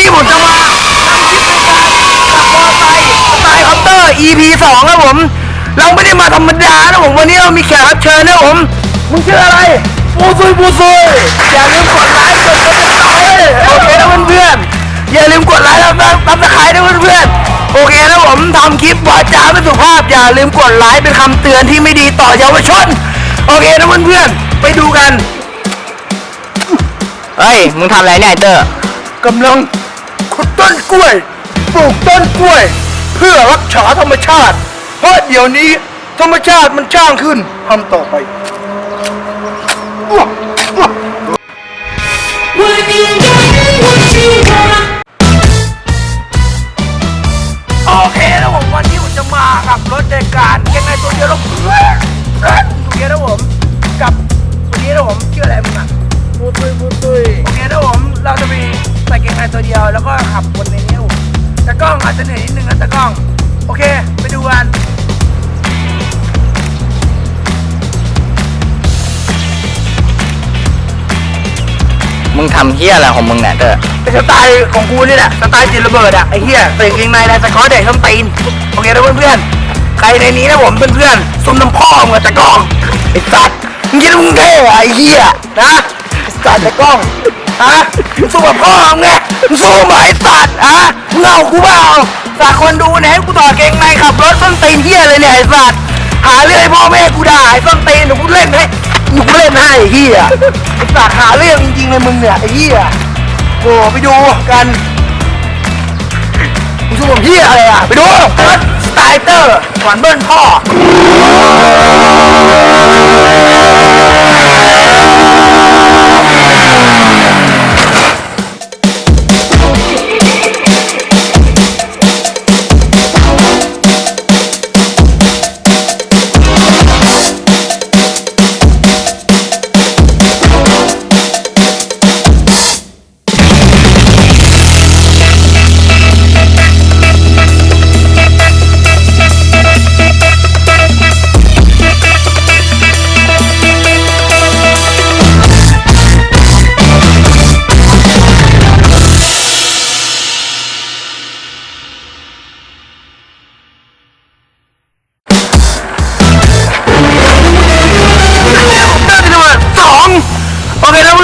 นี้ผมจะมาทำคลิปปาร์ตี้สไตล์คาสอปเตอร์ EP 2ครับผม เราไม่ได้มาธรรมดานะผมวันนี้เรามีแขกรับเชิญนะผมมึงชื่ออะไรปูซุยปูซุยอย่าลืมกดไลค์กดซับสไครต์โอเคนะเพื่อนๆอย่าลืมกดไลค์แล้วซับสไครต์นะเพื่อนๆโอเคนะผมทำคลิปวาจาไม่สุภาพ อย่าลืมกดไลค์เป็นคำเตือนที่ไม่ดีต่อเยาวชนโอเคนะเพื่อนๆไปดูกันเฮ้ย มึงทำอะไรเนี่ยไอเตอร์กำลัง นกล้วย ปลูกต้นกล้วย เพื่อรักษาธรรมชาติ เพราะเดี๋ยวนี้ธรรมชาติมันช่างขึ้นทำต่อไป When you ตัวเดียวแล้วก็ขับบนในนี้ผมตะกล้องอาจจะเหนื่อยนิดนึงนะตะกล้อง โอเค ไปดูกันมึงทำเฮียอะไรของมึงเนี่ยเตอร์เป็นสไตล์ของกูนี่แหละสไตล์จินระเบิดอะไอ้เหี้ยใส่กางเกงในลายสก๊อตเด็กส้มตีนโอเคนะเพื่อนๆใครในนี้นะผมเพื่อนๆซุ่มน้ำพ่อมึงอะตะกล้องไอ้สัตว์มึงคิดว่ามึงเท่เหรอไอ้เหี้ยนะไอ้สัตว์ตะกล้อง ฮะมึงสู้กับพ่อมึงไงมึงสู้ไหมไอ้สัตว์ฮะมึงเอากูเปล่าฝากคนดูเนี่ยให้กูต่อดเกงในขับรถส้นตีนเหี้ยเลยเนี่ยไอ้สัตว์หาเรื่องให้พ่อแม่กูด่าไอ้ส้นตีนเดี๋ยวกูเล่นให้เดี๋ยวกูเล่นให้ไอ้เหี้ยไอ้สัตว์หาเรื่องจริงๆเลยมึงเนี่ยไอ้เหี้ยโอ้ไปดูกันมึงชูผมพี่อะไรอะไปดูรถสไตล์เตอร์หวานเบิ้ลพ่อ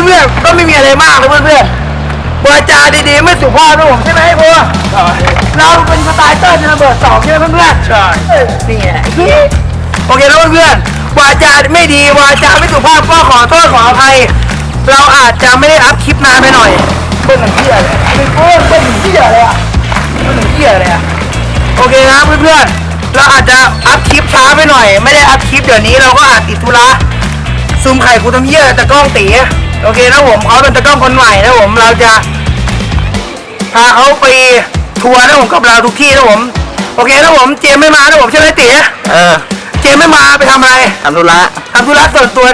เคนะเพื่อนๆก็ไม่มีอะไรมากนะเพื่อนๆวาจาดีๆไม่สุภาพนะผมใช่ไหมไอ้บัวเราเป็นสไตล์เต้นระเบิดสองใช่ไหมเพื่อนๆใช่นี่ไงโอเคนะเพื่อนๆวาจาไม่ดีวาจาไม่สุภาพก็ขอโทษขออภัย เราอาจจะไม่ได้อัพคลิปนานไปหน่อยเปิ้ลหนึ่งเที่ยเลยเป็นเปิ้ลเปิ้ลหนึ่งเที่ยเลยอะเปิ้ลหนึ่งเที่ยเลยอะโอเคนะเพื่อนๆเราอาจจะอัพคลิปช้าไปหน่อย ไม่ได้อัพคลิปเดี๋ยวนี้เราก็อาจติดธุระซูมไข่กูทำเหี้ยตะกล้องตี โอเคนะผมเขาเป็นตะกล้องคนใหม่นะผมเราจะ พาเขาไปทัวร์นะผมกับเราทุกที่นะผม โอเคนะผมเจมไม่มานะผมใช่ไหมตีเออ เจมไม่มาไปทำอะไรทำธุระทำธุระส่วนตัว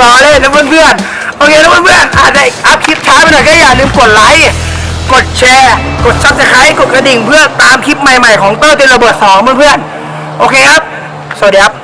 รอเล่นนะเพื่อนๆโอเคนะเพื่อนๆอาจจะอัพคลิปช้าไปหน่อยก็อย่าลืมกดไลค์กดแชร์ กดซับสไครต์กดกระดิ่งเพื่อตามคลิปใหม่ๆของเตอร์เตนระเบิดสองเพื่อนๆโอเคครับ สวัสดีครับ